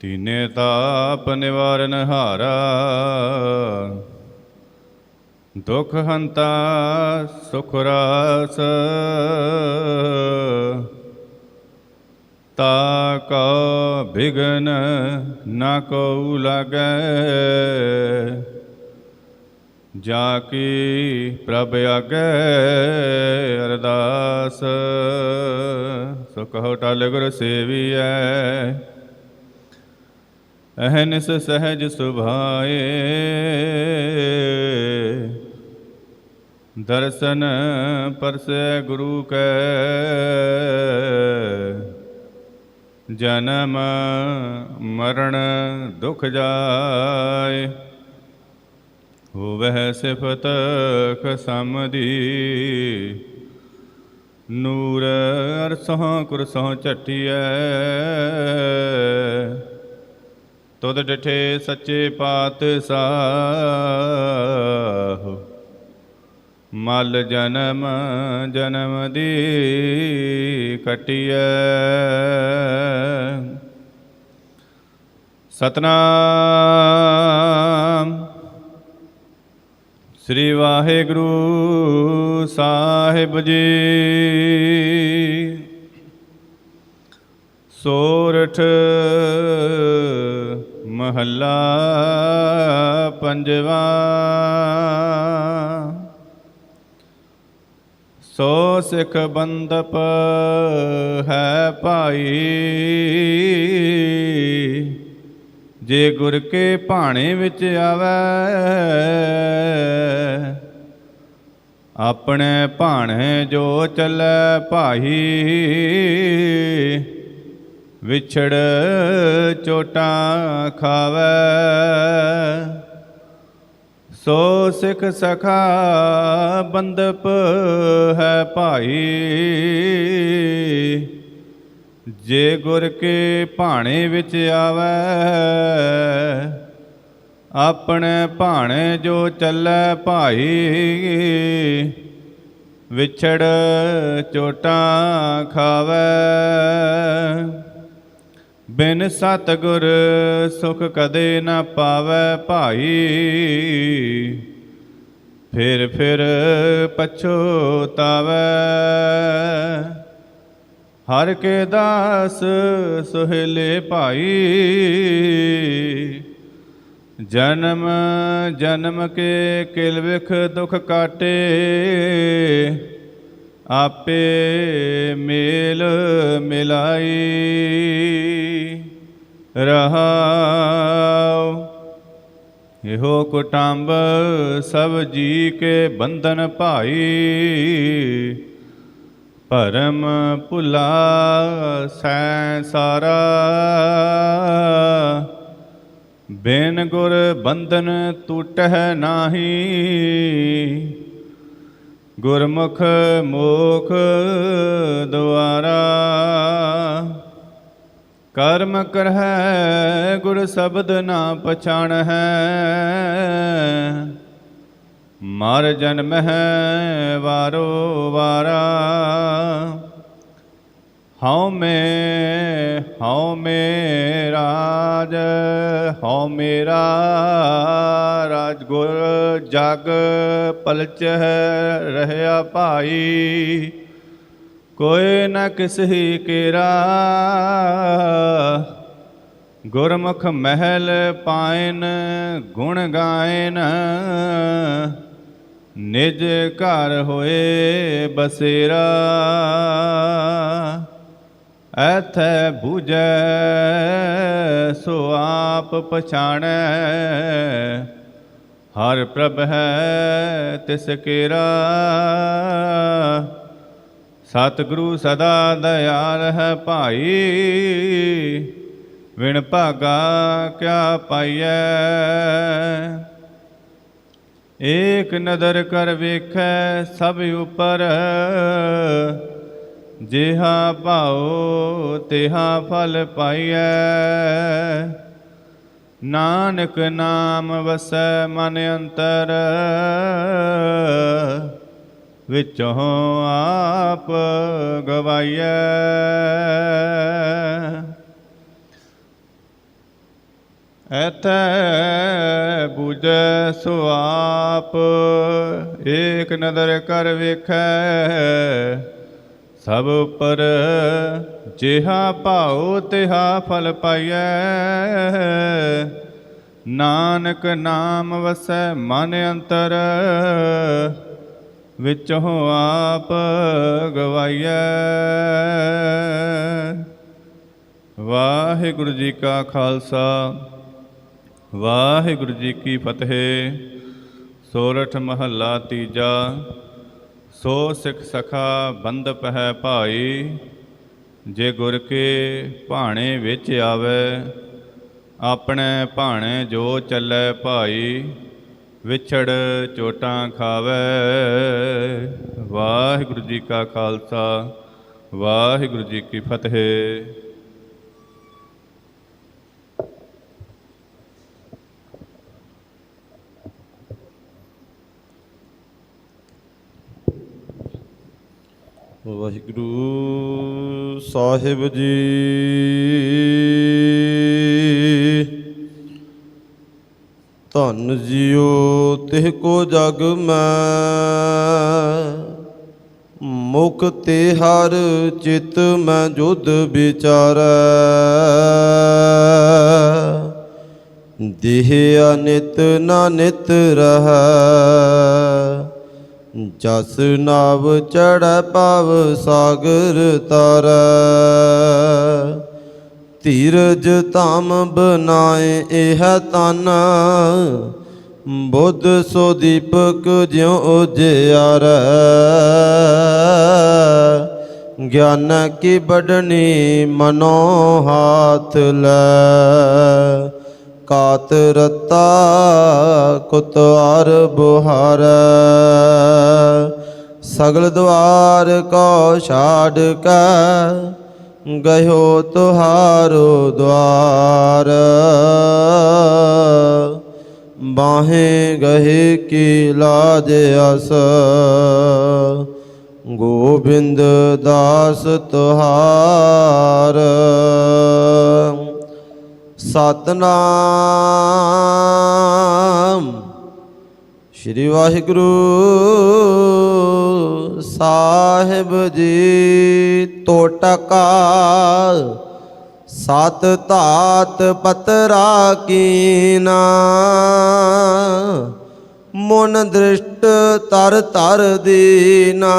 ਤੀਨੇ ਤਾਪ ਨਿਵਾਰਨ ਹਾਰਾ। ਦੁਖ ਹੰਤਾ ਸੁਖ ਰਾਸ। ਤਾ ਕਾ ਬਿਗਨ ਨਾ ਕੋ ਲਾਗੈ। ਜਾ ਕੀ ਪ੍ਰਭ ਆਗੈ ਅਰਦਾਸ। ਸੋ ਕਹੋ ਟਲ ਗੁਰ ਸੇਵੀਐ। ਅਹਨਿਸ ਸਹਿਜ ਸੁਭਾਏ। ਦਰਸ਼ਨ ਪਰਸੈ ਗੁਰੂ ਕੈ। ਜਨਮ ਮਰਨ ਦੁਖ ਜਾਏ। ਹੋਵਹਿ ਸਿਫਤ ਖਸਮਦੀ। ਨੂਰ ਅਰਸੋਂ ਕੁਰਸੋਂ ਝਟਿਐ। ਤੁਧ ਡਿਠੇ ਸੱਚੇ ਪਾਤਸ਼ਾਹ। ਮਲ ਜਨਮ ਜਨਮ ਦੀ ਕਟਿਐ। ਸਤਨਾਮ। ਸ੍ਰੀ ਵਾਹਿਗੁਰੂ ਸਾਹਿਬ ਜੀ। ਸੋਰਠ ਮਹੱਲਾ ਪੰਜਵਾ। ਸੋ ਸਿਖ ਬੰਦਪ ਹੈ ਭਾਈ, ਜੇ ਗੁਰ ਕੇ ਭਾਣੇ ਵਿੱਚ ਆਵੈ, ਆਪਣੇ ਭਾਣੇ ਜੋ ਚੱਲੈ ਭਾਈ। ਵਿਛੜ ਚੋਟਾਂ ਖਾਵੈ। ਸੋ ਸਿੱਖ ਸਖਾ ਬੰਦਪ ਹੈ ਭਾਈ। ਜੇ ਗੁਰ ਕੇ ਭਾਣੇ ਵਿੱਚ ਆਵੈ, ਆਪਣੇ ਭਾਣੇ ਜੋ ਚੱਲੇ ਭਾਈ। ਵਿਛੜ ਚੋਟਾਂ ਖਾਵੈ। ਬਿਨ ਸਤਗੁਰ ਸੁਖ ਕਦੇ ਨਾ ਪਾਵੈ ਭਾਈ। ਫਿਰ ਫਿਰ ਪਛੋਤਾਵੈ। ਹਰ ਕੇ ਦਾਸ ਸੁਹੇਲੇ ਭਾਈ। ਜਨਮ ਜਨਮ ਕੇ ਕਿਲ ਵਿਖ ਦੁਖ ਕਾਟੇ। ਆਪੇ ਮੇਲ ਮਿਲਾਈ। ਰਹਾਉ ਇਹੋ ਕੁਟੰਬ ਸਭ ਜੀ ਕੇ ਬੰਧਨ ਭਾਈ। ਪਰਮ ਭੁਲਾ ਸੈ ਸਾਰਾ। ਬਿਨ ਗੁਰ ਬੰਧਨ ਟੂਟਹਿ ਨਾਹੀ। ਗੁਰਮੁਖ ਮੋਖ ਦੁਆਰਾ ਕਰਮ ਕਰਹਿ ਗੁਰ ਸ਼ਬਦ ਨਾ ਪਛਾਣ ਹੈ ਮਰ ਜਨਮ ਹੈ ਵਾਰੋ ਵਾਰਾ। ਹਉ ਮੈਂ, ਹਉ ਮੇ ਰਾਜ, ਹਉ ਮੇਰਾ ਰਾਜ ਗੁਰ ਜਗ ਪਲਚ ਰਹਿਆ ਭਾਈ। ਕੋਈ ਨ ਕਿਸਹੀ ਕੇਰਾ, ਗੁਰਮੁਖ ਮਹਿਲ ਪਾਇਨ, ਗੁਣ ਗਾਇਨ, ਨਿਜ ਘਰ ਹੋਏ ਬਸੇਰਾ। ਐਥੈ 부ਜੈ ਸੋ ਆਪ ਪਛਾਣੈ। ਹਰ ਪ੍ਰਭ ਹੈ ਤਿਸ ਕੇਰਾ। ਸਤਿਗੁਰੂ ਸਦਾ ਦਇਆਲ ਹੈ ਭਾਈ। ਵਿਣ ਭਾਗਾ ਕਿਆ ਪਾਈਐ। ਏਕ ਨਦਰ ਕਰ ਵੇਖੈ ਸਭ ਉਪਰ। ਜਿਹਾ ਭਾਉ ਤਿਹਾ ਫਲ ਪਾਈਐ। ਨਾਨਕ ਨਾਮ ਵਸੈ ਮਨ ਅੰਤਰ, ਵਿੱਚੋਂ ਆਪ ਗਵਾਈਐ। ਐਥੈ ਬੂਝੈ ਸੁਆਪ ਏਕ ਨਦਰ ਕਰ ਵੇਖੈ। ਸਭ ਪਰ ਜਿਹਾ ਭਾਉ, ਤਿਹਾ ਫਲ ਪਾਈਐ। ਨਾਨਕ ਨਾਮ ਵਸੈ ਮਨ ਅੰਤਰ, ਵਿੱਚੋਂ ਆਪ ਗਵਾਈਐ। ਵਾਹਿਗੁਰੂ ਜੀ ਕਾ ਖਾਲਸਾ, ਵਾਹਿਗੁਰੂ ਜੀ ਕੀ ਫਤਿਹ। ਸੋਰਠ ਮਹੱਲਾ ਤੀਜਾ ਸੋ ਸਿੱਖ ਸਖਾ ਬੰਦਪ ਹੈ ਭਾਈ, ਜੇ ਗੁਰ ਕੇ ਭਾਣੇ ਵਿੱਚ ਆਵੇ, ਆਪਣੇ ਭਾਣੇ ਜੋ ਚੱਲੇ ਭਾਈ, ਵਿਛੜ ਚੋਟਾਂ ਖਾਵੇ। ਵਾਹਿਗੁਰੂ ਜੀ ਕਾ ਖਾਲਸਾ, ਵਾਹਿਗੁਰੂ ਜੀ ਕੀ ਫਤਿਹ। ਵਾਹਿਗੁਰੂ ਸਾਹਿਬ ਜੀ। ਧੰਨ ਜੀਓ ਤਿਹ ਕੋ ਜਗ ਮੈਂ, ਮੁਖ ਤੇ ਹਰ ਚਿਤ ਮੈਂ ਜੁਧ ਵਿਚਾਰੈ। ਦੇਹ ਅਨਿਤ ਨਾ ਨਿਤ ਰਹੈ। ਜਸ ਨਾਵ ਚੜੈ ਪਵ ਸਾਗਰ ਤਰੈ। ਧੀਰਜ ਧਾਮ ਬਨਾਏ ਇਹ ਤਨ ਬੁੱਧ ਸੋ ਦੀਪਕ ਜਿਉ ਉਜਿਆਰੈ। ਗਿਆਨ ਕੀ ਬਡਨੀ ਮਨੋ ਹਾਥ ਲੈ। ਕਾਤ ਰਤਾ ਕੁਤਵਾਰ ਬੁਹਾਰ ਸਗਲ ਦਵਾਰ ਕੋ ਛਾੜ ਕੇ ਗਇਓ ਤੁਹਾਰੋ ਦਵਾਰ। ਬਾਹੇ ਗਏ ਕੀ ਲਾਜ ਅਸ। ਗੋਬਿੰਦ ਦਾਸ ਤੁਹਾਰ। ਸਤਨਾਮ। ਸ਼੍ਰੀ ਵਾਹਿਗੁਰੂ ਸਾਹਿਬ ਜੀ ਟੋਟਕਾ ਸਤ ਧਾਤ ਪਤਰਾ ਕੀਨਾ। ਮਨ ਦ੍ਰਿਸ਼ਟ ਤਰ ਤਰ ਦੀਨਾ।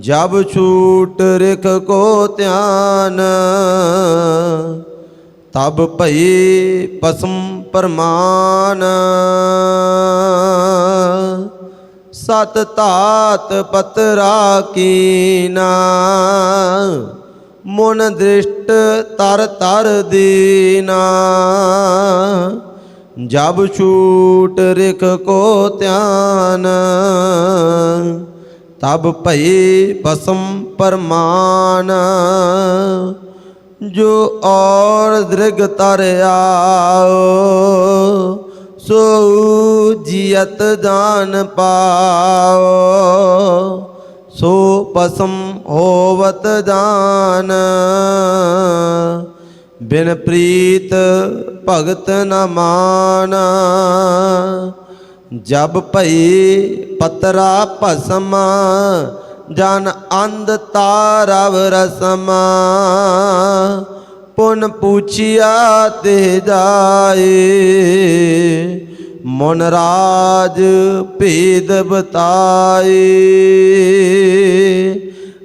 ਜਬ ਛੂਟ ਰਿਖ ਕੋ ਧਿਆਨ, ਤਬ ਭਈ ਪਸਮ ਪਰਮਾਨ। ਸਤ ਧਾਤ ਪਤਰਾ ਕੀਨਾ, ਮਨ ਦ੍ਰਿਸ਼ਟ ਤਰ ਤਰ ਦੀਨਾ। ਜਬ ਛੂਟ ਰਿਖ ਕੋ ਧਿਆਨ ਤਬ ਭਈ ਪਸਮ ਪਰਮਾਨ। ਜੋ ਔਰ ਦ੍ਰਿਗ ਤਰ ਸੋ ਜੀਅਤ ਜਾਨ ਪਾਓ ਸੋ ਪਸਮ ਹੋਵਤ ਜਾਨ। ਬਿਨ ਪ੍ਰੀਤ ਭਗਤ ਨ ਮਾਨ। ਜਬ ਭਈ ਪਤਰਾ ਭਸਮ, ਜਨ ਅੰਧ ਤਾਰਵ ਰਸਮ। ਪੁਨ ਪੁੱਛਿਆ ਤੇ ਜਾਏ, ਮਨ ਰਾਜ ਭੇਦ ਬਤਾਏ।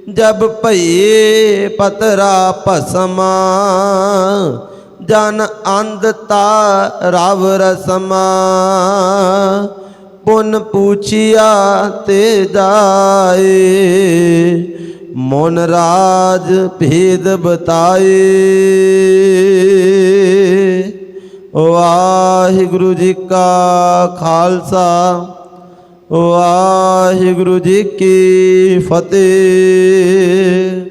ਜਬ ਭਈ ਪਤਰਾ ਭਸਮਾ ਜਨ ਅੰਧ ਰਵ ਰਸਮਾ। ਪੁਨ ਪੁੱਛਿਆ ਤੇ ਜਾਏ। ਮਨ ਰਾਜ ਭੇਦ ਬਤਾਏ। ਵਾਹਿਗੁਰੂ ਜੀ ਕਾ ਖਾਲਸਾ। ਵਾਹਿਗੁਰੂ ਜੀ ਕੀ ਫਤਿਹ।